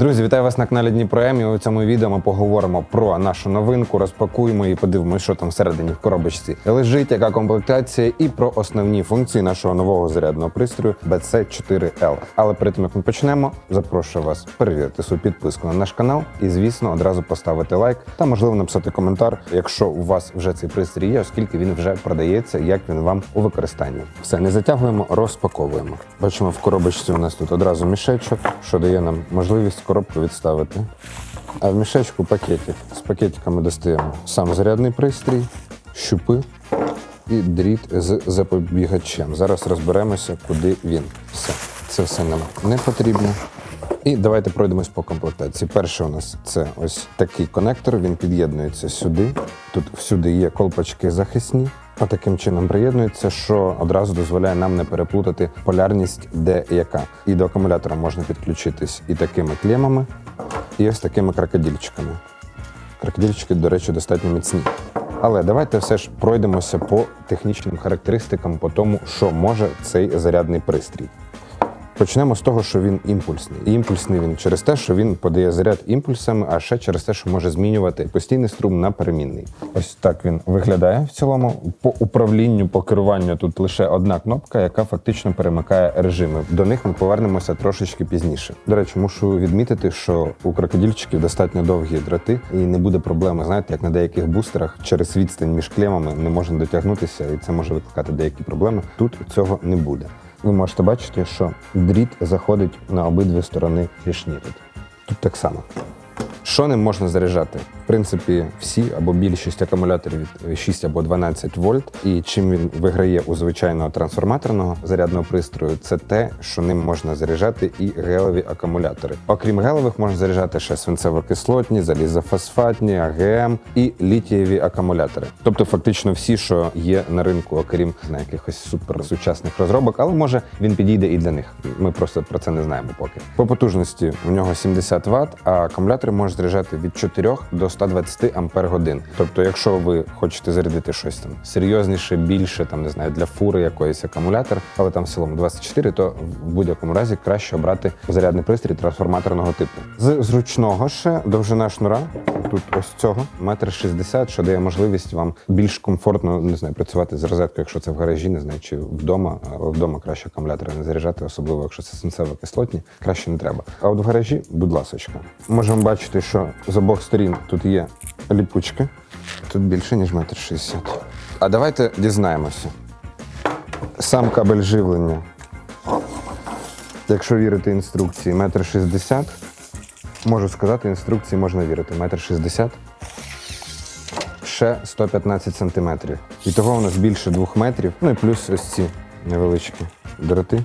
Друзі, вітаю вас на каналі Дніпро М. І у цьому відео ми поговоримо про нашу новинку, розпакуємо і подивимося, що там всередині в коробочці лежить, яка комплектація, і про основні функції нашого нового зарядного пристрою BC4L. Але перед тим як ми почнемо, запрошую вас перевірити свою підписку на наш канал і, звісно, одразу поставити лайк та можливо написати коментар, якщо у вас вже цей пристрій є, оскільки він вже продається, як він вам у використанні. Все не затягуємо, розпаковуємо. Бачимо, в коробочці у нас тут одразу мішечок, що дає нам можливість коробку відставити. А в мішечку пакетик. З пакетиками достаємо сам зарядний пристрій, щупи і дріт з запобігачем. Зараз розберемося, куди він. Все, це все нам не потрібно. І давайте пройдемось по комплектації. Перше у нас це ось такий конектор. Він під'єднується сюди. Тут всюди є колпачки захисні. А таким чином приєднується, що одразу дозволяє нам не переплутати полярність, де яка. І до акумулятора можна підключитись і такими клемами, і ось такими крокодильчиками. Крокодильчики, до речі, достатньо міцні. Але давайте все ж пройдемося по технічним характеристикам, по тому, що може цей зарядний пристрій. Почнемо з того, що він імпульсний. І імпульсний він через те, що він подає заряд імпульсами, а ще через те, що може змінювати постійний струм на перемінний. Ось так він виглядає в цілому. По управлінню, по керуванню тут лише одна кнопка, яка фактично перемикає режими. До них ми повернемося трошечки пізніше. До речі, мушу відмітити, що у крокодильчиків достатньо довгі дроти, і не буде проблеми, знаєте, як на деяких бустерах через відстань між клемами не можна дотягнутися, і це може викликати деякі проблеми. Тут цього не буде. Ви можете бачити, що дріт заходить на обидві сторони тут. Тут так само. Що ним можна заряджати? В принципі, всі або більшість акумуляторів від 6 або 12 вольт. І чим він виграє у звичайного трансформаторного зарядного пристрою, це те, що ним можна заряджати і гелеві акумулятори. Окрім гелевих, можна заряджати ще свинцево-кислотні, залізофосфатні, АГМ і літієві акумулятори. Тобто, фактично, всі, що є на ринку, окрім на якихось суперсучасних розробок, але може він підійде і для них. Ми просто про це не знаємо поки. По потужності у нього 70 Вт, а акумулятори можуть заряджати від 4 до 120 ампер годин. Тобто, якщо ви хочете зарядити щось там серйозніше, більше, там не знаю, для фури якоїсь акумулятор, але там в цілому 24, то в будь-якому разі краще обрати зарядний пристрій трансформаторного типу. З зручного ще довжина шнура. Тут ось цього метр шістдесят, що дає можливість вам більш комфортно не знаю, працювати з розеткою, якщо це в гаражі, не знаю, чи вдома. Але вдома краще акумулятори не заряджати, особливо якщо це синцево-кислотні, краще не треба. А от в гаражі, будь ласочка, можемо бачити, що з обох сторін тут є ліпучки. Тут більше ніж метр шістдесят. А давайте дізнаємося. Сам кабель живлення. Якщо вірити інструкції, метр шістдесят. Можу сказати, інструкції можна вірити. Метр шістдесят. Ще 115 сантиметрів. І того у нас більше двох метрів. Ну і плюс ось ці невеличкі дроти.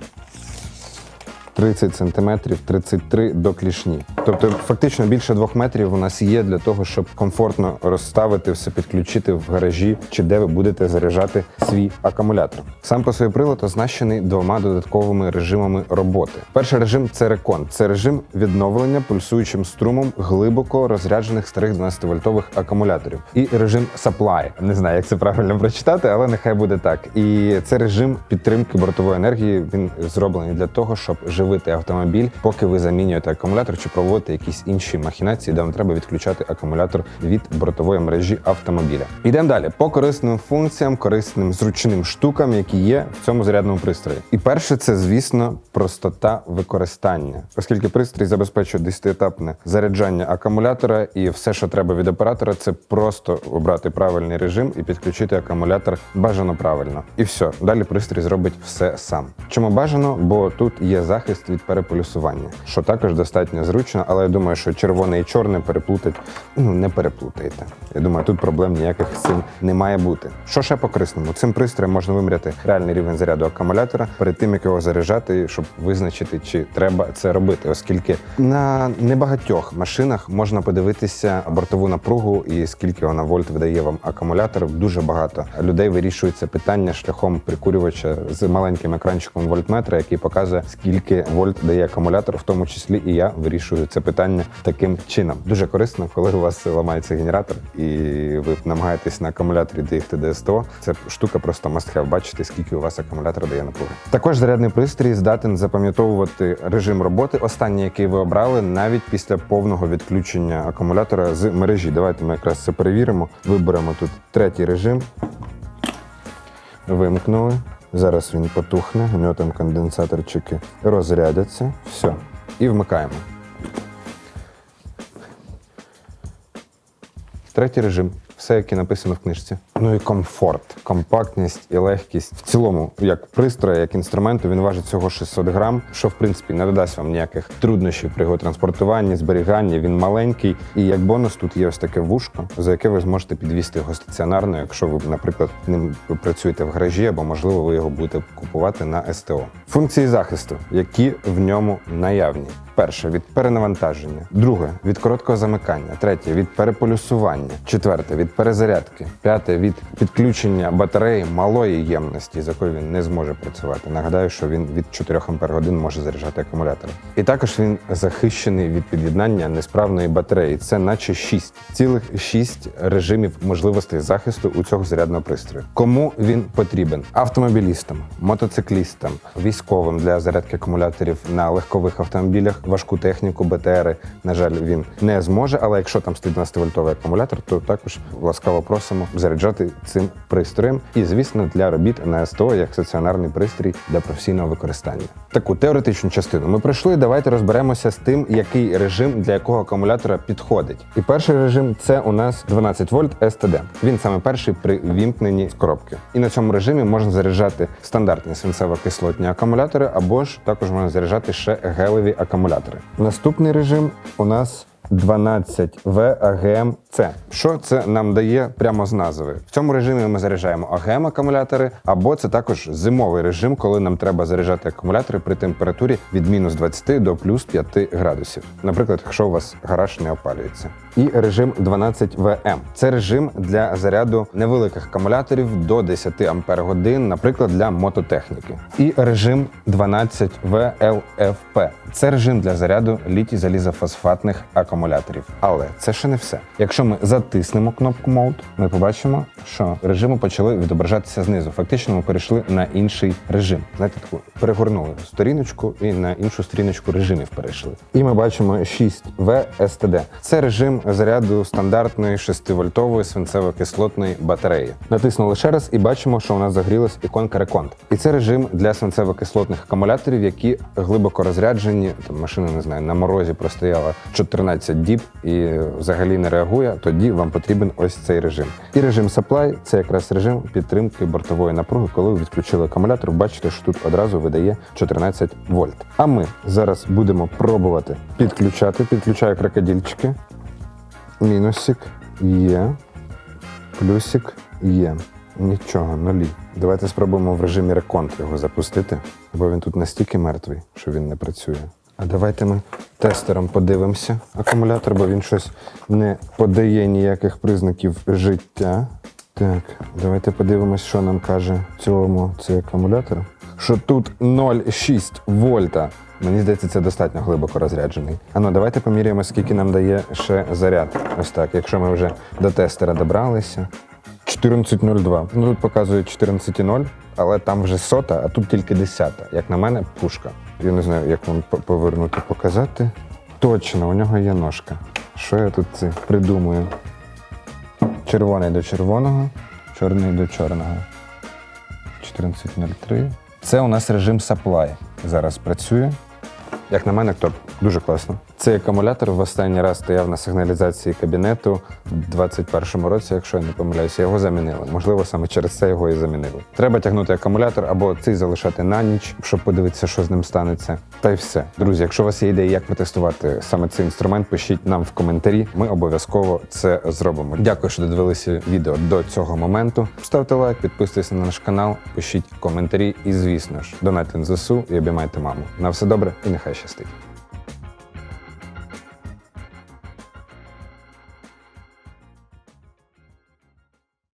30 сантиметрів, 33 до клішні. Тобто, фактично більше двох метрів у нас є для того, щоб комфортно розставити все, підключити в гаражі чи де ви будете заряджати свій акумулятор. Сам по собі прилад оснащений двома додатковими режимами роботи. Перший режим це рекон. Це режим відновлення пульсуючим струмом глибоко розряджених старих 12-вольтових акумуляторів. І режим supply. Не знаю, як це правильно прочитати, але нехай буде так. І це режим підтримки бортової енергії. Він зроблений для того, щоб живити автомобіль, поки ви замінюєте акумулятор чи проводите якісь інші махінації, де вам треба відключати акумулятор від бортової мережі автомобіля. Йдемо далі по корисним функціям, корисним зручним штукам, які є в цьому зарядному пристрої. І перше, це звісно простота використання, оскільки пристрій забезпечує 10-етапне заряджання акумулятора, і все, що треба від оператора, це просто обрати правильний режим і підключити акумулятор бажано правильно. І все, далі пристрій зробить все сам. Чому бажано? Бо тут є захист від переполюсування, що також достатньо зручно, але я думаю, що червоне і чорне переплутать, ну не переплутаєте. Я думаю, тут проблем ніяких з цим не має бути. Що ще по корисному? Цим пристроєм можна виміряти реальний рівень заряду акумулятора перед тим, як його заряджати, щоб визначити, чи треба це робити, оскільки на небагатьох машинах можна подивитися бортову напругу і скільки вона вольт видає вам акумулятор. Дуже багато людей вирішують це питання шляхом прикурювача з маленьким екранчиком вольтметра, який показує, скільки вольт дає акумулятор, в тому числі і я вирішую це питання таким чином. Дуже корисно, коли у вас ламається генератор, і ви намагаєтесь на акумуляторі доїхати до СТО. Це штука просто must have. Бачите, скільки у вас акумулятор дає напруги. Також зарядний пристрій здатен запам'ятовувати режим роботи, останній, який ви обрали, навіть після повного відключення акумулятора з мережі. Давайте ми якраз це перевіримо. Виберемо тут третій режим. Вимкнули. Зараз він потухне, у нього там конденсаторчики розрядяться. Все. І вмикаємо. Третій режим. Все, яке написано в книжці. Ну і комфорт, компактність і легкість. В цілому, як пристрої, як інструменту, він важить всього 600 грам, що в принципі не додасть вам ніяких труднощів при його транспортуванні, зберіганні. Він маленький. І як бонус, тут є ось таке вушко, за яке ви зможете підвісти його стаціонарно, якщо ви, наприклад, ним працюєте в гаражі, або можливо ви його будете купувати на СТО. Функції захисту, які в ньому наявні. Перше від перенавантаження, друге від короткого замикання, третє від переполюсування, четверте від перезарядки, п'яте від підключення батареї малої ємності, з якою він не зможе працювати. Нагадаю, що він від 4 Ампер годин може заряджати акумулятор. І також він захищений від під'єднання несправної батареї. Це наче 6, цілих 6 режимів можливостей захисту у цього зарядного пристрою. Кому він потрібен? Автомобілістам, мотоциклістам, військовим для зарядки акумуляторів на легкових автомобілях, важку техніку, БТРи. На жаль, він не зможе, але якщо там стоїть 12-вольтовий акумулятор, то також ласкаво просимо заряджати цим пристроєм. І, звісно, для робіт на СТО як стаціонарний пристрій для професійного використання. Таку теоретичну частину ми пройшли. Давайте розберемося з тим, який режим для якого акумулятора підходить. І перший режим це у нас 12 вольт STD. Він саме перший при вімкненні з коробки. І на цьому режимі можна заряджати стандартні свинцево-кислотні акумулятори, або ж також можна заряджати ще гелеві акумулятори. Наступний режим у нас 12В АГМ-С. Що це нам дає прямо з назви? В цьому режимі ми заряджаємо АГМ акумулятори, або це також зимовий режим, коли нам треба заряджати акумулятори при температурі від мінус 20 до плюс 5 градусів. Наприклад, якщо у вас гараж не опалюється. І режим 12ВМ. Це режим для заряду невеликих акумуляторів до 10 Ампер годин, наприклад, для мототехніки. І режим 12ВЛФП. Це режим для заряду літій залізофосфатних акумуляторів. Але це ще не все. Якщо ми затиснемо кнопку Mode, ми побачимо, що режими почали відображатися знизу. Фактично, ми перейшли на інший режим. Знаєте, таку перегорнули сторіночку і на іншу сторіночку режимів перейшли. І ми бачимо 6В STD. Це режим заряду стандартної 6-вольтової свинцево-кислотної батареї. Натиснули ще раз і бачимо, що у нас загрілась іконка Recont. І це режим для свинцево-кислотних акумуляторів, які глибоко розряджені. Там машина не знаю, на морозі простояла 14 діб і взагалі не реагує. Тоді вам потрібен ось цей режим. І режим Supply – це якраз режим підтримки бортової напруги, коли ви відключили акумулятор. Бачите, що тут одразу видає 14 вольт. А ми зараз будемо пробувати підключати. Підключаю крокодильчики. Мінусик є. Плюсик є. Нічого, нулі. Давайте спробуємо в режимі реконт його запустити, бо він тут настільки мертвий, що він не працює. А давайте ми тестером подивимося акумулятор, бо він щось не подає ніяких признаків життя. Так, давайте подивимось, що нам каже в цілому цей акумулятор. Що тут 0,6 вольта. Мені здається, це достатньо глибоко розряджений. А ну давайте поміряємо, скільки нам дає ще заряд. Ось так. Якщо ми вже до тестера добралися. 14.02. Ну тут показує 14.0, але там вже сота, а тут тільки десята. Як на мене, пушка. Я не знаю, як вам повернути, показати. Точно, у нього є ножка. Що я тут це придумую? Червоний до червоного, чорний до чорного. 14.03. Це у нас режим supply. Зараз працює. Як на мене, топ. Дуже класно. Цей акумулятор в останній раз стояв на сигналізації кабінету в 21-му році, якщо я не помиляюся, його замінили. Можливо, саме через це його і замінили. Треба тягнути акумулятор або цей залишати на ніч, щоб подивитися, що з ним станеться. Та й все. Друзі, якщо у вас є ідеї, як протестувати саме цей інструмент, пишіть нам в коментарі. Ми обов'язково це зробимо. Дякую, що додивилися відео до цього моменту. Ставте лайк, підписуйтесь на наш канал, пишіть коментарі і, звісно ж, донайте на ЗСУ і обіймайте маму. На все добре і нехай щастить.